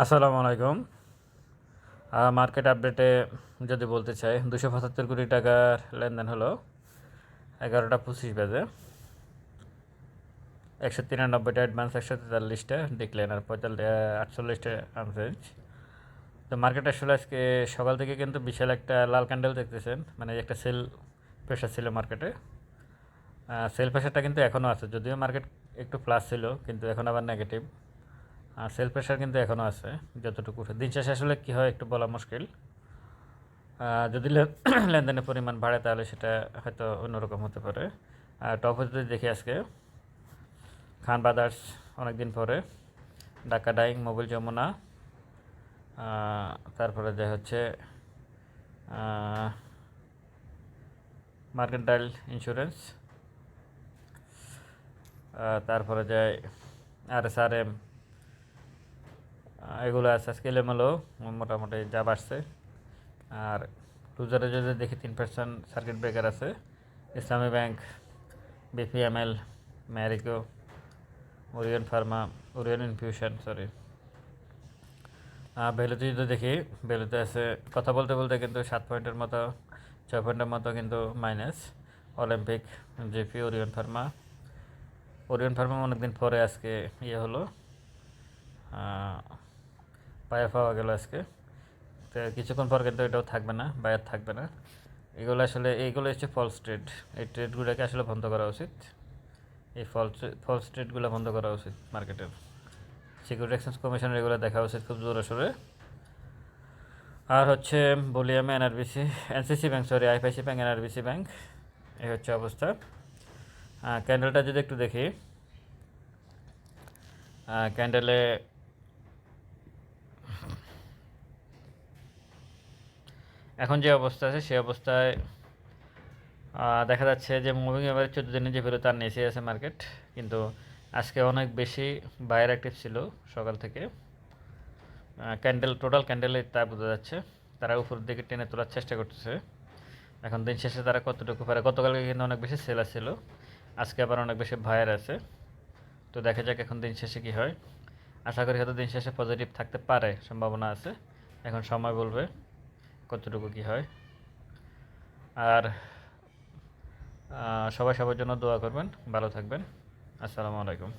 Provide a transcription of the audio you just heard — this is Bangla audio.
আসসালামু আলাইকুম। মার্কেট আপডেটে যদি বলতে চাই, দুশো পঁচাত্তর কোটি টাকার লেনদেন হলো এগারোটা পঁচিশ বাজে। একশো তিরানব্বইটা অ্যাডভান্স একশো তেতাল্লিশটা ডিক্লেন আর পঁয়তাল্লিশ আটচল্লিশটা আনচেঞ্জ তো মার্কেট আসলে আজকে সকাল থেকে কিন্তু বিশাল একটা লাল ক্যান্ডেল দেখতেছেন মানে একটা সেল প্রেশার ছিল মার্কেটে সেল প্রেশারটা কিন্তু এখনও আছে, যদিও মার্কেট একটু প্লাস ছিল, কিন্তু এখন আবার নেগেটিভ আর সেল প্রেশার কিন্তু এখনও আছে, যতটুকু দিন শেষে আসলে কী হয় একটু বলা মুশকিল। যদি লেনদেনের পরিমাণ বাড়ে তাহলে সেটা হয়তো অন্যরকম হতে পারে। আর টপ যদি দেখি আজকে, খান ব্রাদার্স অনেকদিন পরে, ঢাকা ডাইং মোবাইল যমুনা তারপরে যে হচ্ছে মার্কেন্টাইল ইন্স্যুরেন্স তারপরে যায় আর এস আর এম এগুলো আছে, আজকে এলোমেলো, মোটামুটি যা বাড়ছে। আর লুজারে যদি দেখি, তিন পার্সেন্ট সার্কিট ব্রেকার আছে। Islami bank BPML Marico Orion pharma Orion infusion sorry ভ্যালুতে যদি দেখি ভ্যালুতে আছে, কথা বলতে বলতে কিন্তু সাত পয়েন্টের মতো, ছয় পয়েন্টের মতো কিন্তু minus Olympic JP Orion pharma Orion pharma অনেকদিন পরে আজকে ইয়ে হলো। পায়ে পাওয়া গেল আজকে। তো কিছুক্ষণ পর কিন্তু এটাও থাকবে না, বায়ার থাকবে না। এগুলো আসলে, এইগুলো হচ্ছে ফলস ট্রেড এই ট্রেডগুলোকে আসলে বন্ধ করা উচিত। এই ফলস ফলস ট্রেডগুলো বন্ধ করা উচিত মার্কেটের সিকিউরিটি এক্সচেঞ্জ কমিশনের এগুলো দেখা উচিত খুব জোরে সোরে। আর হচ্ছে বলি আমি NRBC, NCC bank sorry IPIC bank, NRBC bank, এই হচ্ছে অবস্থা। ক্যান্ডেলটা যদি একটু দেখি। ক্যান্ডেলে এখন যে অবস্থা আছে সেই অবস্থায় দেখা যাচ্ছে যে মুভিং এভারেজ চোদ্দ দিনের যে ভ্যালু তার নিচে আছে মার্কেট কিন্তু আজকে অনেক বেশি বায়ার অ্যাক্টিভ ছিল সকাল থেকে। ক্যান্ডেল টোটাল ক্যান্ডেলে তা বোঝা যাচ্ছে। তারা উপরের দিকে টেনে তোলার চেষ্টা করতেছে। এখন দিন শেষে তারা কতটুকু পারে? গতকালকে কিন্তু অনেক বেশি সেল ছিল। আজকে আবার অনেক বেশি ভায়ার আছে। তো দেখা যাক এখন দিন শেষে কী হয়। আশা করি হয়তো দিন শেষে পজিটিভ থাকতে পারে, সম্ভাবনা আছে। এখন সময় বলবে। কতটুকু কী হয়? আর সবাই সবার জন্য দোয়া করবেন। ভালো থাকবেন। আসসালামু আলাইকুম।